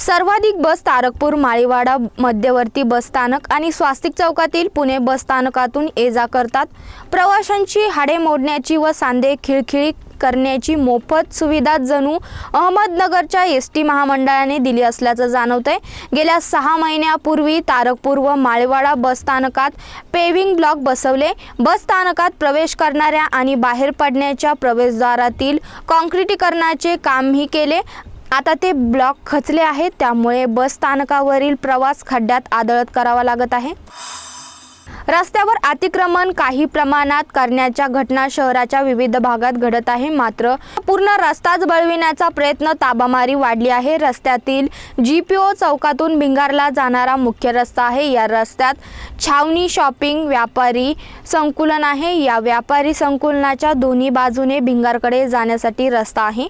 सर्वाधिक बस तारकपूर माळीवाडा मध्यवर्ती बस स्थानक आणि स्वास्तिक चौकातील पुणे बस स्थानकातून ये जा करतात. प्रवाशांची हाडे मोडण्याची व सांधे खिळखिळी करण्याची मोफत सुविधा जणू अहमदनगरच्या एस टी महामंडळाने दिली असल्याचं जाणवतंय. गेल्या सहा महिन्यापूर्वी तारकपूर व माळेवाडा बस स्थानकात पेविंग ब्लॉक बसवले. बस स्थानकात प्रवेश करणाऱ्या आणि बाहेर पडण्याच्या प्रवेशद्वारातील कॉन्क्रिटीकरणाचे कामही केले. आता ते ब्लॉक खचले आहेत त्यामुळे बस स्थानकावरील प्रवास खड्ड्यात आदळत करावा लागत आहे. रस्त्यावर अतिक्रमण काही प्रमाणात करण्याच्या घटना शहराच्या विविध भागात घडत आहे. मात्र पूर्ण रस्ताच बळविण्याचा प्रयत्न ताबामारी वाढली आहे. रस्त्यातील जी पी ओ चौकातून भिंगारला जाणारा मुख्य रस्ता आहे. या रस्त्यात छावणी शॉपिंग व्यापारी संकुलन आहे. या व्यापारी संकुलनाच्या दोन्ही बाजूने भिंगारकडे जाण्यासाठी रस्ता आहे.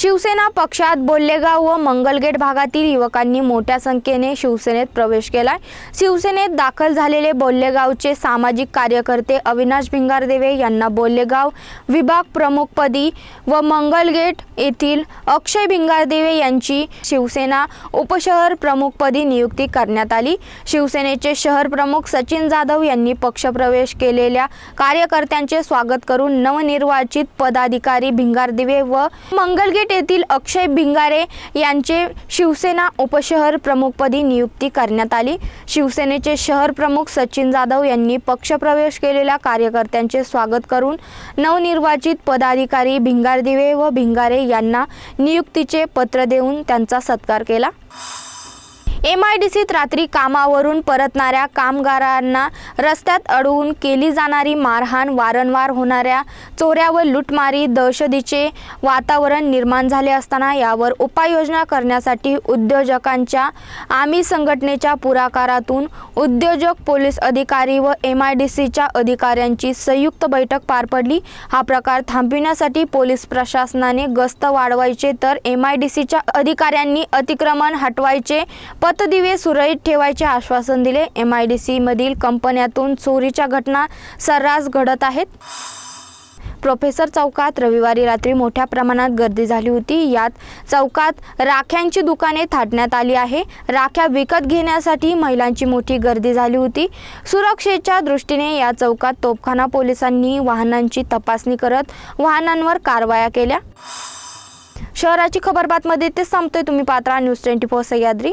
शिवसेना पक्षात बोल्लेगाव व मंगलगेट भागातील युवकांनी मोठ्या संख्येने शिवसेनेत प्रवेश केलाय. शिवसेनेत दाखल झालेले बोल्लेगावचे सामाजिक कार्यकर्ते अविनाश भिंगारदेवे यांना बोल्लेगाव विभाग प्रमुखपदी व मंगलगेट येथील अक्षय भिंगारदेवे यांची शिवसेना उपशहर प्रमुखपदी नियुक्ती करण्यात आली. शिवसेनेचे शहर प्रमुख सचिन जाधव यांनी पक्षप्रवेश केलेल्या कार्यकर्त्यांचे स्वागत करून नवनिर्वाचित पदाधिकारी भिंगारदिवे व मंगलगेट येथील अक्षय भिंगारे यांचे शिवसेना उपशहर प्रमुखपदी नियुक्ती करण्यात आली. शिवसेनेचे शहर प्रमुख सचिन जाधव यांनी पक्षप्रवेश केलेल्या कार्यकर्त्यांचे स्वागत करून नवनिर्वाचित पदाधिकारी भिंगारदिवे व भिंगारे यांना नियुक्तीचे पत्र देऊन त्यांचा सत्कार केला. एम आय डी सीत रात्री कामावरून परतणाऱ्या कामगारांना रस्त्यात अडवून केली जाणारी मारहाण वारंवार होणाऱ्या चोऱ्या व लुटमारी दहशतीचे वातावरण निर्माण झाले असताना यावर उपाययोजना करण्यासाठी उद्योजकांच्या आम्ही संघटनेच्या पुढाकारातून उद्योजक पोलीस अधिकारी व एम आय डी सीच्या अधिकाऱ्यांची संयुक्त बैठक पार पडली. हा प्रकार थांबविण्यासाठी पोलीस प्रशासनाने गस्त वाढवायचे तर एम आय डी सीच्या अधिकाऱ्यांनी अतिक्रमण हटवायचे पतदिवे सुरळीत ठेवायचे आश्वासन दिले. एम आय डी सीमधील कंपन्यातून चोरीच्या घटना सर्रास घडत आहेत. प्रोफेसर चौकात रविवारी रात्री मोठ्या प्रमाणात गर्दी झाली होती. यात चौकात राख्यांची दुकाने थाटण्यात आली आहे. राख्या विकत घेण्यासाठी महिलांची मोठी गर्दी झाली होती. सुरक्षेच्या दृष्टीने या चौकात तोफखाना पोलिसांनी वाहनांची तपासणी करत वाहनांवर कारवाया केल्या. शहराची खबर बातमध्ये ते संपतोय. तुम्ही पात्रा न्यूज ट्वेंटी फोर सह्याद्री.